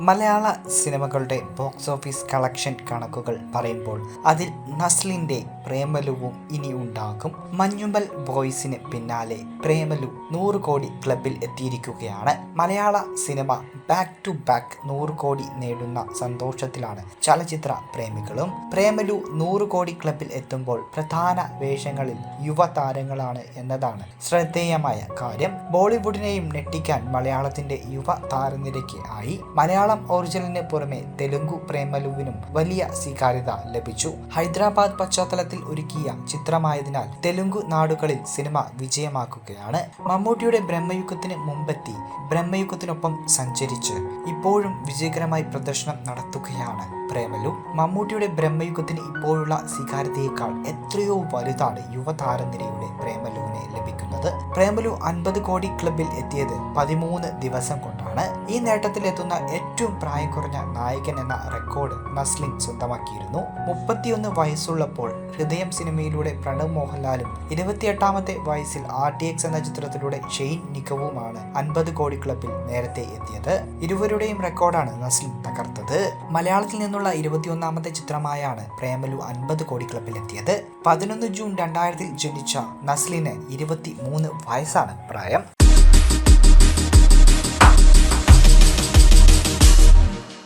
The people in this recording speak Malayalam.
മലയാള സിനിമകളുടെ ബോക്സ് ഓഫീസ് കളക്ഷൻ കണക്കുകൾ പറയുമ്പോൾ അതിൽ നസ്ലിന്റെ പ്രേമലുവും ഇനി ഉണ്ടാകും മഞ്ഞുമ്പൽ ബോയ്സിന് പിന്നാലെ പ്രേമലു നൂറ് കോടി ക്ലബിൽ എത്തിയിരിക്കുകയാണ്. മലയാള സിനിമ ബാക്ക് ടു ബാക്ക് നൂറ് കോടി നേടുന്ന സന്തോഷത്തിലാണ് ചലച്ചിത്ര പ്രേമികളും. പ്രേമലു നൂറ് കോടി ക്ലബിൽ എത്തുമ്പോൾ പ്രധാന വേഷങ്ങളിൽ യുവതാരങ്ങളാണ് എന്നതാണ് ശ്രദ്ധേയമായ കാര്യം. ബോളിവുഡിനെയും ഞെട്ടിക്കാൻ മലയാളത്തിന്റെ യുവ താരനിരയ്ക്ക് ആയി. മലയാളം ഒറിജിനലിന് പുറമെ തെലുങ്കു പ്രേമലുവിനും വലിയ സ്വീകാര്യത ലഭിച്ചു. ഹൈദരാബാദ് പശ്ചാത്തലത്തിൽ ഒരുക്കിയ ചിത്രമായതിനാൽ തെലുങ്ക് നാടുകളിൽ സിനിമ വിജയമാക്കുകയാണ്. മമ്മൂട്ടിയുടെ ബ്രഹ്മയുഗത്തിന് മുമ്പെത്തി ബ്രഹ്മയുഗത്തിനൊപ്പം സഞ്ചരിച്ച് ഇപ്പോഴും വിജയകരമായി പ്രദർശനം നടത്തുകയാണ്. പ്രേമലു മമ്മൂട്ടിയുടെ ബ്രഹ്മയുഗത്തിന് ഇപ്പോഴുള്ള സ്വീകാര്യതയേക്കാൾ എത്രയോ വലുതാണ് യുവതാരനിരയുടെ പ്രേമലുവിനെ ലഭിക്കുന്നത്. പ്രേമലു അൻപത് കോടി ക്ലബിൽ എത്തിയത് പതിമൂന്ന് ദിവസം കൊണ്ടാണ്. ഈ നേട്ടത്തിൽ എത്തുന്ന ഏറ്റവും പ്രായം കുറഞ്ഞ നായകൻ എന്ന റെക്കോർഡ് നസ്ലിൻ സ്വന്തമാക്കിയിരുന്നു. മുപ്പത്തിയൊന്ന് വയസ്സുള്ളപ്പോൾ ഹൃദയം സിനിമയിലൂടെ പ്രണവ് മോഹൻലാലും ഇരുപത്തിയെട്ടാമത്തെ വയസ്സിൽ ആർ ടി എക്സ് എന്ന ചിത്രത്തിലൂടെ ഷെയ്ൻ നിക്കവുമാണ് അൻപത് കോടി ക്ലബിൽ നേരത്തെ എത്തിയത്. ഇരുവരുടെയും റെക്കോർഡാണ് നസ്ലിൻ തകർത്തത്. മലയാളത്തിൽ നിന്നുള്ള ഇരുപത്തിയൊന്നാമത്തെ ചിത്രമായാണ് പ്രേമലു അൻപത് കോടി ക്ലബിൽ എത്തിയത് പതിനൊന്ന് ജൂൺ രണ്ടായിരത്തിൽ ജനിച്ച നസ്ലിന് ഇരുപത്തി മൂന്ന് വയസ്സാണ് പ്രായം.